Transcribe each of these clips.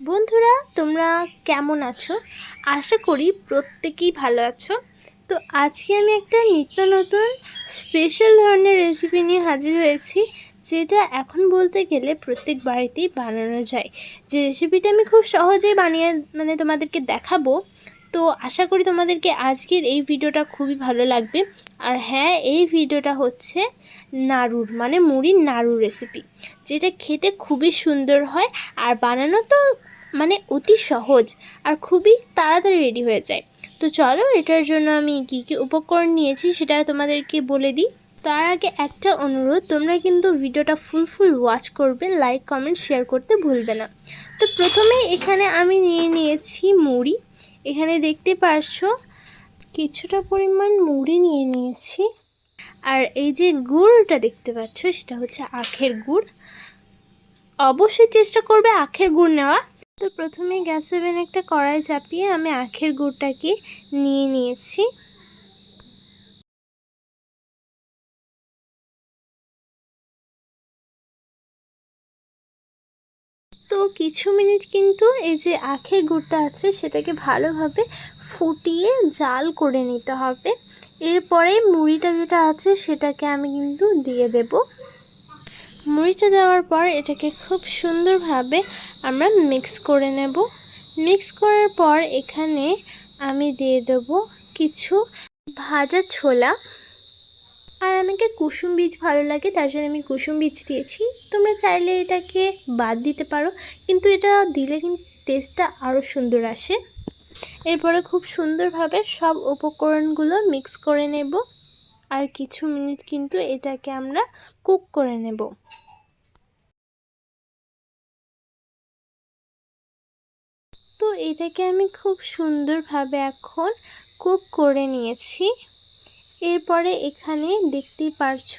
বন্ধুরা, তোমরা কেমন আছো? আশা করি প্রত্যেকেই ভালো আছো। তো আজকে আমি একটা নিত্য নতুন স্পেশাল ধরনের রেসিপি নিয়ে হাজির হয়েছি, যেটা এখন বলতে গেলে প্রত্যেক বাড়িতেই বানানো যায়। যে রেসিপিটা আমি খুব সহজেই বানিয়ে মানে তোমাদেরকে দেখাবো তো আশা করি তোমাদেরকে আজকের এই ভিডিওটা খুবই ভালো লাগবে। আর হ্যাঁ এই ভিডিওটা হচ্ছে নাড়ুর মানে মুড়ির নাড়ুর রেসিপি যেটা খেতে খুবই সুন্দর হয় আর বানানো তো মানে অতি সহজ আর খুবই তাড়াতাড়ি রেডি হয়ে যায়। তো চলো, এটার জন্য আমি কী কী উপকরণ নিয়েছি সেটা তোমাদেরকে বলে দিই। তার আগে একটা অনুরোধ, তোমরা কিন্তু ভিডিওটা ফুল ফুল ওয়াচ করবে লাইক কমেন্ট শেয়ার করতে ভুলবে না। তো প্রথমে এখানে আমি নিয়ে নিয়েছি মুড়ি। এখানে দেখতে পারছ কিছুটা পরিমাণ মুড়ি নিয়ে নিয়েছি। আর এই যে গুড়টা দেখতে পাচ্ছ, সেটা হচ্ছে আখের গুড়। অবশ্যই চেষ্টা করবে আখের গুড় নেওয়া। তো প্রথমে গ্যাস ওভেন একটা কড়াই চাপিয়ে আমি আখের গুড়টাকে নিয়ে নিয়েছি। কিছু মিনিট কিন্তু এই যে আখের গুড়টা আছে সেটাকে ভালোভাবে ফুটিয়ে জাল করে নিতে হবে। এরপরে মুড়িটা যেটা আছে সেটাকে আমি কিন্তু দিয়ে দেব। মুড়িটা দেওয়ার পর এটাকে খুব সুন্দরভাবে আমরা মিক্স করে নেব। মিক্স করার পর এখানে আমি দিয়ে দেব কিছু ভাজা ছোলা। আর আমাকে কুসুম বীজ ভালো লাগে, তার জন্য আমি কুসুম বীজ দিয়েছি। তোমরা চাইলে এটাকে বাদ দিতে পারো, কিন্তু এটা দিলে কিন্তু টেস্টটা আরও সুন্দর আসে। এরপরে খুব সুন্দরভাবে সব উপকরণগুলো মিক্স করে নেব, আর কিছু মিনিট কিন্তু এটাকে আমরা কুক করে নেব। তো এটাকে আমি খুব সুন্দরভাবে এখন কুক করে নিয়েছি। এরপরে এখানে দেখতেই পারছ,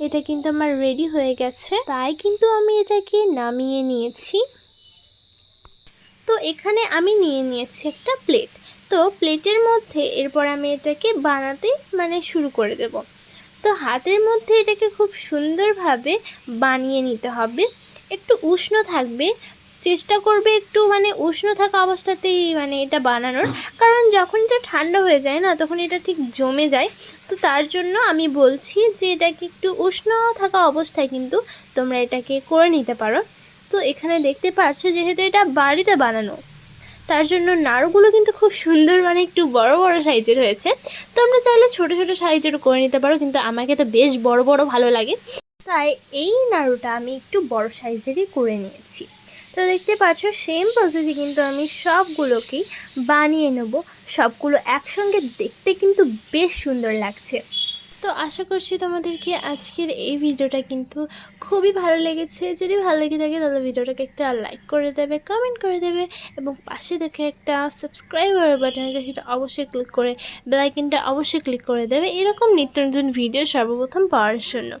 এটা কিন্তু আমার রেডি হয়ে গেছে। তাই কিন্তু আমি এটাকে নামিয়ে নিয়েছি। তো এখানে আমি নিয়ে নিয়েছি একটা প্লেট তো প্লেটের মধ্যে এরপর আমি এটাকে বানাতে মানে শুরু করে দেব। তো হাতের মধ্যে এটাকে খুব সুন্দরভাবে বানিয়ে নিতে হবে। একটু উষ্ণ থাকবে চেষ্টা করবে একটু মানে উষ্ণ থাকা অবস্থাতেই মানে এটা বানানোর। কারণ যখন এটা ঠান্ডা হয়ে যায় না তখন এটা ঠিক জমে যায়। তো তার জন্য আমি বলছি যে এটাকে একটু উষ্ণ থাকা অবস্থায় কিন্তু তোমরা এটাকে করে নিতে পারো। তো এখানে দেখতে পাচ্ছ যেহেতু এটা বাড়িতে বানানো তার জন্য নাড়ুগুলো কিন্তু খুব সুন্দর মানে একটু বড় বড় সাইজের হয়েছে। তোমরা চাইলে ছোট ছোট সাইজের করে নিতে পারো কিন্তু আমাকে তো বেশ বড় বড় ভালো লাগে। তাই এই নাড়ুটা আমি একটু বড় সাইজেরই করে নিয়েছি। তো দেখতে পাচ্ছ সেম প্রসেসে কিন্তু আমি সবগুলোকেই বানিয়ে নেব। সবগুলো একসঙ্গে দেখতে কিন্তু বেশ সুন্দর লাগছে। তো আশা করছি তোমাদেরকে আজকের এই ভিডিওটা কিন্তু খুবই ভালো লেগেছে। যদি ভালো লেগে থাকে তাহলে ভিডিওটাকে একটা লাইক করে দেবে কমেন্ট করে দেবে এবং পাশে দেখে একটা সাবস্ক্রাইবার বাটন আছে সেটা অবশ্যই ক্লিক করে বেলাইকিনটা অবশ্যই ক্লিক করে দেবে। এরকম নিত্য নতুন ভিডিও সর্বপ্রথম পাওয়ার জন্য।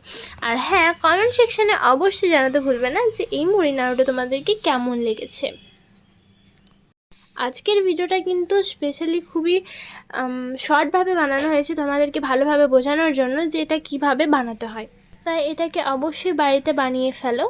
আর হ্যাঁ কমেন্ট সেকশানে অবশ্যই জানাতে ভুলবে না যে এই মুড়ি নাড়ুটা তোমাদেরকে কেমন লেগেছে। আজকের ভিডিওটা কিন্তু স্পেশালি খুবই শর্টভাবে বানানো হয়েছে তোমাদেরকে ভালোভাবে বোঝানোর জন্য যে এটা কীভাবে বানাতে হয়। তাই এটাকে অবশ্যই বাড়িতে বানিয়ে ফেলো।